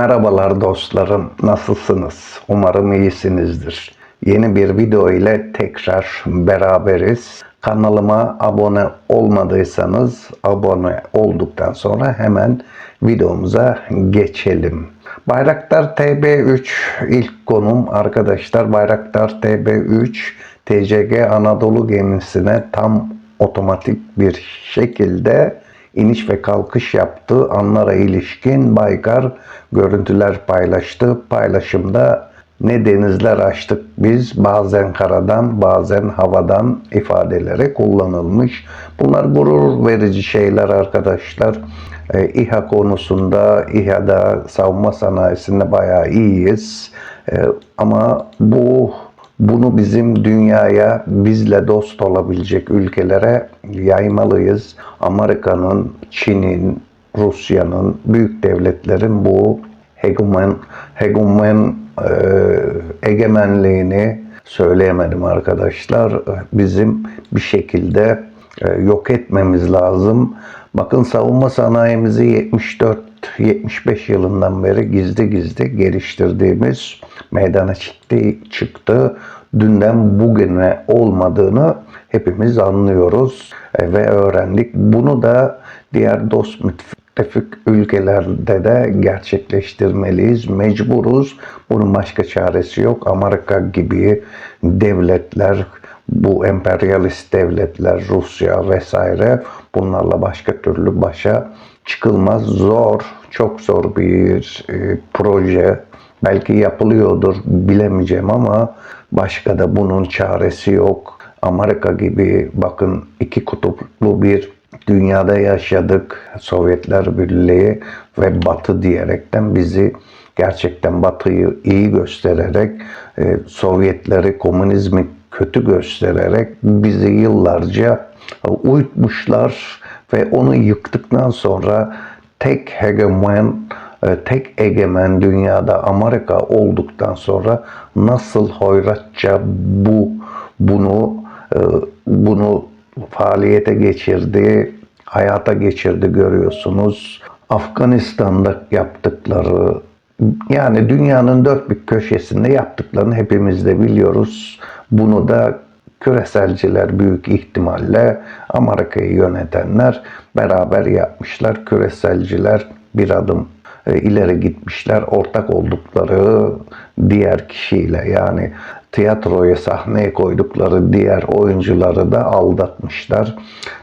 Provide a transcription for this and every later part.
Merhabalar dostlarım, nasılsınız? Umarım iyisinizdir. Yeni bir video ile tekrar beraberiz. Kanalıma abone olmadıysanız abone olduktan sonra hemen videomuza geçelim. Bayraktar TB3 ilk konum arkadaşlar. Bayraktar TB3 TCG Anadolu gemisine tam otomatik bir şekilde iniş ve kalkış yaptığı anlara ilişkin Baykar görüntüler paylaştı. Paylaşımda ne denizler açtık biz bazen karadan bazen havadan ifadeleri kullanılmış. Bunlar gurur verici şeyler arkadaşlar. Ee, İHA konusunda, İHA'da savunma sanayisinde bayağı iyiyiz. Ee, ama bu bunu bizim dünyaya bizle dost olabilecek ülkelere yaymalıyız. Amerika'nın, Çin'in, Rusya'nın, büyük devletlerin bu hegemen, hegemen e, egemenliğini söyleyemedim arkadaşlar. Bizim bir şekilde e, yok etmemiz lazım. Bakın savunma sanayimizi 74-75 yılından beri gizli gizli geliştirdiğimiz meydana çıktı, çıktı. Dünden bugüne olmadığını hepimiz anlıyoruz e, ve öğrendik. Bunu da diğer dost müttefik ülkelerde de gerçekleştirmeliyiz. Mecburuz. Bunun başka çaresi yok. Amerika gibi devletler, bu emperyalist devletler, Rusya vesaire bunlarla başka türlü başa çıkılmaz. Zor, çok zor bir e, proje. Belki yapılıyordur bilemeyeceğim ama başka da bunun çaresi yok. Amerika gibi bakın iki kutuplu bir dünyada yaşadık. Sovyetler Birliği ve Batı diyerekten bizi gerçekten Batı'yı iyi göstererek e, Sovyetleri, komünizmi kötü göstererek bizi yıllarca uyutmuşlar ve onu yıktıktan sonra tek hegemen e, tek egemen dünyada Amerika olduktan sonra nasıl hoyratça bu bunu e, bunu faaliyete geçirdi, hayata geçirdi görüyorsunuz. Afganistan'da yaptıkları yani dünyanın dört bir köşesinde yaptıklarını hepimiz de biliyoruz. Bunu da küreselciler büyük ihtimalle Amerika'yı yönetenler beraber yapmışlar. Küreselciler bir adım e, ileri gitmişler. Ortak oldukları diğer kişiyle yani tiyatroya sahneye koydukları diğer oyuncuları da aldatmışlar.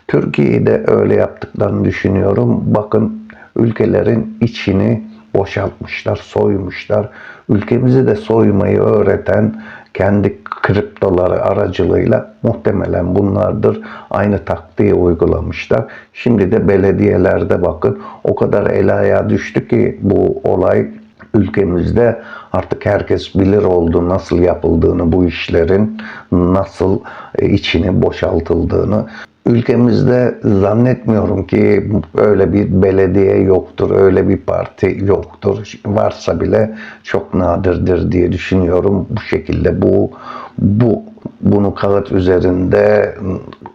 Türkiye'de öyle yaptıklarını düşünüyorum. Bakın ülkelerin içini boşaltmışlar, soymuşlar. Ülkemizi de soymayı öğreten kendi kriptoları aracılığıyla muhtemelen bunlardır. Aynı taktiği uygulamışlar. Şimdi de belediyelerde bakın o kadar el ayağa düştü ki bu olay ülkemizde artık herkes bilir oldu nasıl yapıldığını bu işlerin nasıl içini boşaltıldığını ülkemizde zannetmiyorum ki öyle bir belediye yoktur, öyle bir parti yoktur. Varsa bile çok nadirdir diye düşünüyorum. Bu şekilde bu bu bunu kağıt üzerinde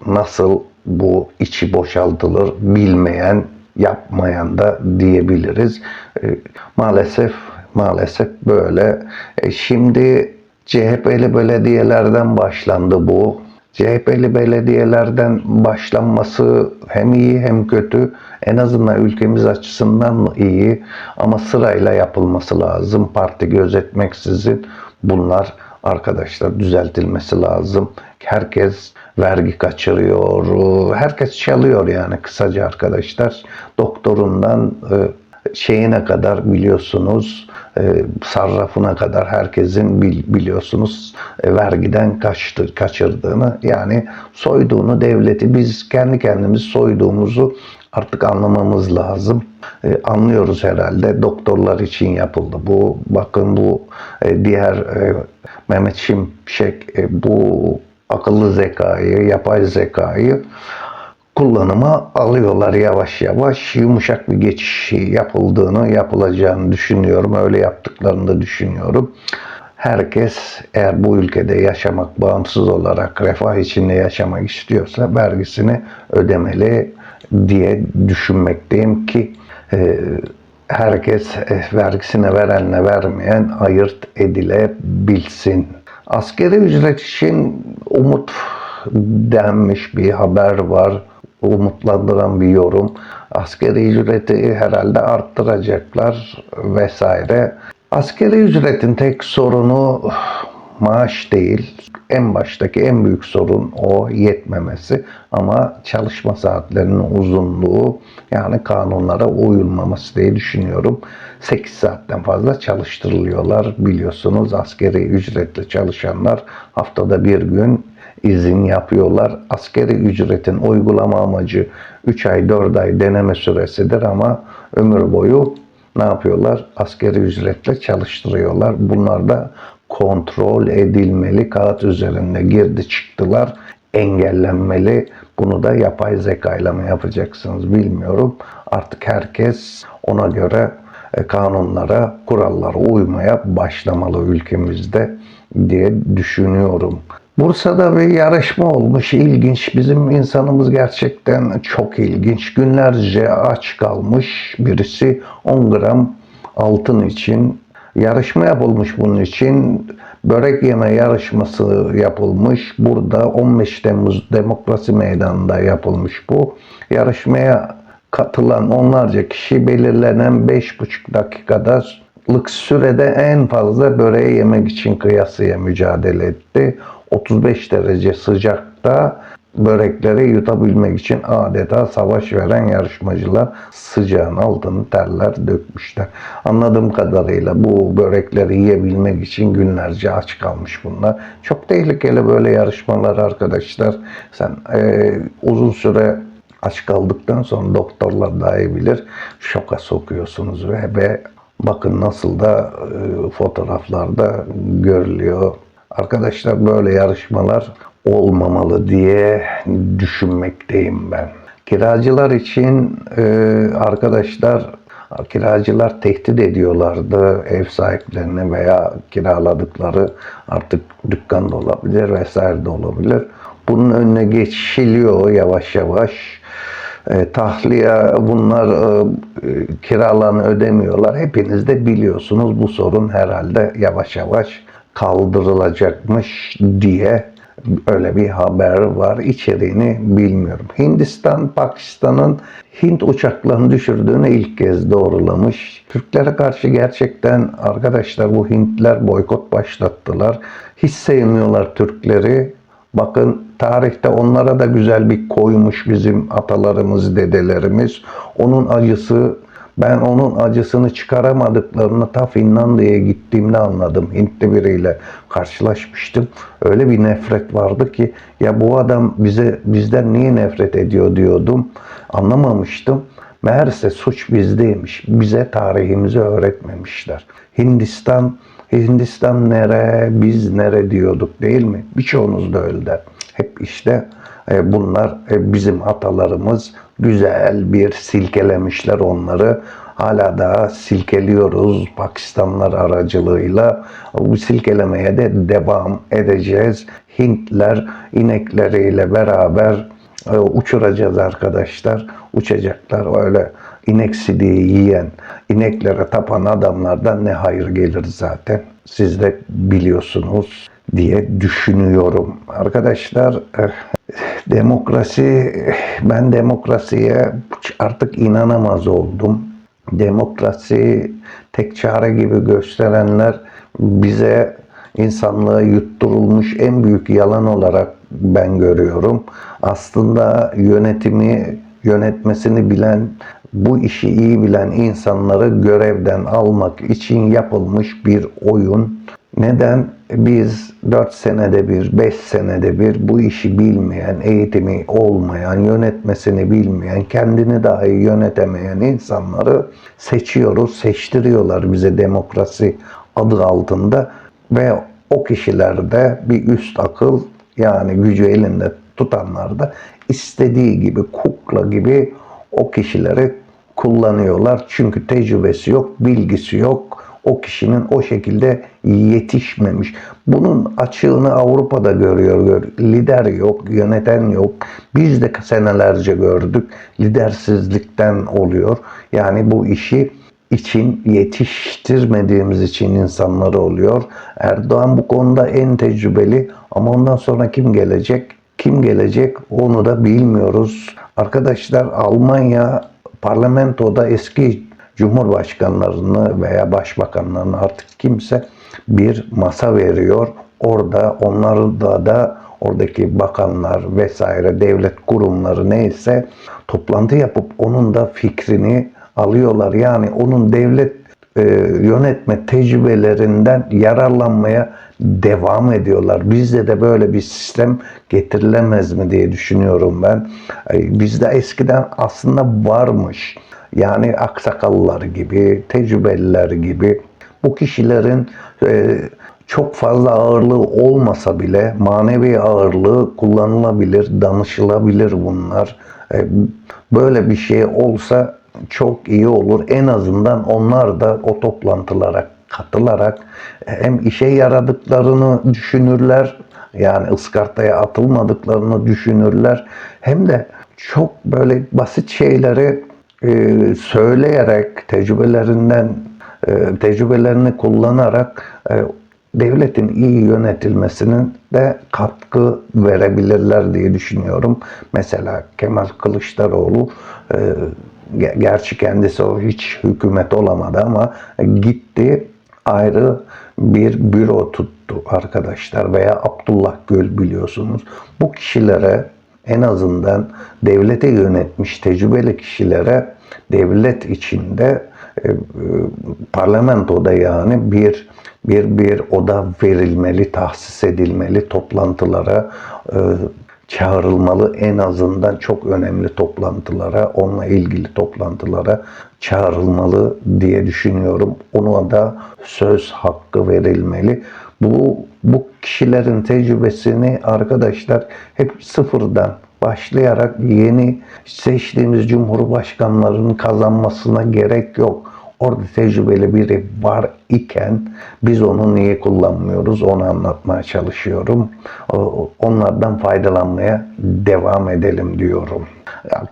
nasıl bu içi boşaltılır bilmeyen, yapmayan da diyebiliriz. E, maalesef maalesef böyle. E, şimdi CHP'li belediyelerden başlandı bu. CHP'li belediyelerden başlanması hem iyi hem kötü. En azından ülkemiz açısından iyi ama sırayla yapılması lazım. Parti gözetmeksizin bunlar arkadaşlar düzeltilmesi lazım. Herkes vergi kaçırıyor, herkes çalıyor yani kısaca arkadaşlar. Doktorundan e, şeyine kadar biliyorsunuz e, sarrafına kadar herkesin biliyorsunuz e, vergiden kaçtı, kaçırdığını yani soyduğunu devleti biz kendi kendimiz soyduğumuzu artık anlamamız lazım. E, anlıyoruz herhalde. Doktorlar için yapıldı. Bu bakın bu e, diğer e, Mehmet Şimşek bu akıllı zekayı, yapay zekayı kullanıma alıyorlar yavaş yavaş. Yumuşak bir geçiş yapıldığını, yapılacağını düşünüyorum. Öyle yaptıklarını da düşünüyorum. Herkes eğer bu ülkede yaşamak, bağımsız olarak refah içinde yaşamak istiyorsa vergisini ödemeli diye düşünmekteyim ki e, herkes eh, vergisine verenle vermeyen ayırt edilebilsin. Askeri ücret için umut denmiş bir haber var. Umutlandıran bir yorum. Askeri ücreti herhalde arttıracaklar vesaire. Askeri ücretin tek sorunu maaş değil. En baştaki en büyük sorun o yetmemesi ama çalışma saatlerinin uzunluğu yani kanunlara uyulmaması diye düşünüyorum. 8 saatten fazla çalıştırılıyorlar biliyorsunuz askeri ücretli çalışanlar haftada bir gün izin yapıyorlar. Askeri ücretin uygulama amacı 3 ay 4 ay deneme süresidir ama ömür boyu ne yapıyorlar? Askeri ücretle çalıştırıyorlar. Bunlar da kontrol edilmeli. Kağıt üzerinde girdi çıktılar engellenmeli. Bunu da yapay zekayla mı yapacaksınız bilmiyorum. Artık herkes ona göre e, kanunlara, kurallara uymaya başlamalı ülkemizde diye düşünüyorum. Bursa'da bir yarışma olmuş. ilginç. Bizim insanımız gerçekten çok ilginç. Günlerce aç kalmış birisi 10 gram altın için yarışma yapılmış bunun için. Börek yeme yarışması yapılmış. Burada 15 Temmuz Demokrasi Meydanı'nda yapılmış bu. Yarışmaya katılan onlarca kişi belirlenen 5,5 dakikada lık sürede en fazla böreği yemek için kıyasıya mücadele etti. 35 derece sıcakta börekleri yutabilmek için adeta savaş veren yarışmacılar sıcağın altını terler dökmüşler. Anladığım kadarıyla bu börekleri yiyebilmek için günlerce aç kalmış bunlar. Çok tehlikeli böyle yarışmalar arkadaşlar. Sen e, uzun süre aç kaldıktan sonra doktorlar daha iyi bilir. Şoka sokuyorsunuz ve, ve bakın nasıl da e, fotoğraflarda görülüyor. Arkadaşlar böyle yarışmalar olmamalı diye düşünmekteyim ben. Kiracılar için e, arkadaşlar kiracılar tehdit ediyorlardı ev sahiplerini veya kiraladıkları artık dükkan da olabilir vesaire de olabilir. Bunun önüne geçiliyor yavaş yavaş. E, tahliye bunlar e, kiralarını ödemiyorlar. Hepiniz de biliyorsunuz bu sorun herhalde yavaş yavaş kaldırılacakmış diye öyle bir haber var. İçeriğini bilmiyorum. Hindistan, Pakistan'ın Hint uçaklarını düşürdüğünü ilk kez doğrulamış. Türklere karşı gerçekten arkadaşlar bu Hintler boykot başlattılar. Hiç sevmiyorlar Türkleri. Bakın tarihte onlara da güzel bir koymuş bizim atalarımız, dedelerimiz. Onun acısı ben onun acısını çıkaramadıklarını ta Finlandiya'ya gittiğimde anladım. Hintli biriyle karşılaşmıştım. Öyle bir nefret vardı ki ya bu adam bize bizden niye nefret ediyor diyordum. Anlamamıştım. Meğerse suç bizdeymiş. Bize tarihimizi öğretmemişler. Hindistan, Hindistan nere, biz nere diyorduk değil mi? Birçoğunuz da öyle der. Hep işte bunlar e, bizim atalarımız güzel bir silkelemişler onları. Hala daha silkeliyoruz Pakistanlar aracılığıyla. Bu silkelemeye de devam edeceğiz. Hintler inekleriyle beraber e, uçuracağız arkadaşlar. Uçacaklar öyle inek sidiği yiyen, ineklere tapan adamlardan ne hayır gelir zaten. Siz de biliyorsunuz diye düşünüyorum. Arkadaşlar eh, demokrasi ben demokrasiye artık inanamaz oldum. Demokrasi tek çare gibi gösterenler bize insanlığa yutturulmuş en büyük yalan olarak ben görüyorum. Aslında yönetimi yönetmesini bilen, bu işi iyi bilen insanları görevden almak için yapılmış bir oyun. Neden? Biz 4 senede bir, 5 senede bir bu işi bilmeyen, eğitimi olmayan, yönetmesini bilmeyen, kendini dahi yönetemeyen insanları seçiyoruz, seçtiriyorlar bize demokrasi adı altında ve o kişilerde bir üst akıl yani gücü elinde tutanlar da istediği gibi kukla gibi o kişileri kullanıyorlar. Çünkü tecrübesi yok, bilgisi yok. O kişinin o şekilde yetişmemiş. Bunun açığını Avrupa'da görüyor. Lider yok, yöneten yok. Biz de senelerce gördük. Lidersizlikten oluyor. Yani bu işi için yetiştirmediğimiz için insanları oluyor. Erdoğan bu konuda en tecrübeli ama ondan sonra kim gelecek? Kim gelecek onu da bilmiyoruz. Arkadaşlar Almanya parlamentoda eski cumhurbaşkanlarını veya başbakanlarını artık kimse bir masa veriyor. Orada onları da da oradaki bakanlar vesaire devlet kurumları neyse toplantı yapıp onun da fikrini alıyorlar. Yani onun devlet e, yönetme tecrübelerinden yararlanmaya devam ediyorlar. Bizde de böyle bir sistem getirilemez mi diye düşünüyorum ben. Bizde eskiden aslında varmış. Yani aksakallılar gibi, tecrübeliler gibi bu kişilerin e, çok fazla ağırlığı olmasa bile manevi ağırlığı kullanılabilir, danışılabilir bunlar. E, Böyle bir şey olsa çok iyi olur. En azından onlar da o toplantılara katılarak hem işe yaradıklarını düşünürler, yani ıskartaya atılmadıklarını düşünürler. Hem de çok böyle basit şeyleri e, söyleyerek, tecrübelerinden e, tecrübelerini kullanarak e, devletin iyi yönetilmesinin de katkı verebilirler diye düşünüyorum. Mesela Kemal Kılıçdaroğlu e, ge- gerçi kendisi o hiç hükümet olamadı ama gitti ayrı bir büro tuttu arkadaşlar veya Abdullah Gül biliyorsunuz. Bu kişilere en azından devlete yönetmiş tecrübeli kişilere devlet içinde e, e, parlamentoda yani bir bir bir oda verilmeli, tahsis edilmeli, toplantılara e, çağrılmalı en azından çok önemli toplantılara, onunla ilgili toplantılara çağrılmalı diye düşünüyorum. Ona da söz hakkı verilmeli. Bu bu kişilerin tecrübesini arkadaşlar hep sıfırdan başlayarak yeni seçtiğimiz cumhurbaşkanlarının kazanmasına gerek yok. Orada tecrübeli biri var iken biz onu niye kullanmıyoruz onu anlatmaya çalışıyorum. Onlardan faydalanmaya devam edelim diyorum.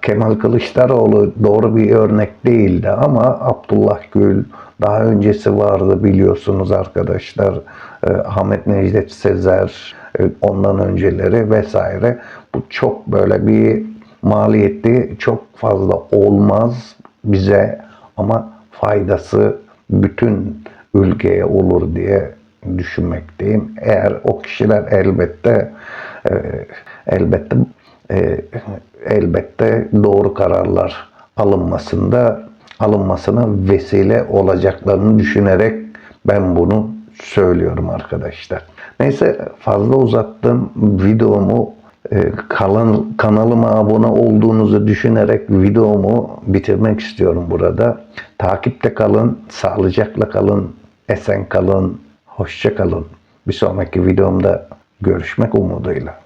Kemal Kılıçdaroğlu doğru bir örnek değildi ama Abdullah Gül daha öncesi vardı biliyorsunuz arkadaşlar. Ee, Ahmet Necdet Sezer e, ondan önceleri vesaire. Bu çok böyle bir maliyeti çok fazla olmaz bize ama faydası bütün ülkeye olur diye düşünmekteyim. Eğer o kişiler elbette e, elbette e, elbette doğru kararlar alınmasında alınmasına vesile olacaklarını düşünerek ben bunu söylüyorum arkadaşlar. Neyse fazla uzattım videomu kalan, kanalıma abone olduğunuzu düşünerek videomu bitirmek istiyorum burada. Takipte kalın, sağlıcakla kalın, esen kalın, hoşça kalın. Bir sonraki videomda görüşmek umuduyla.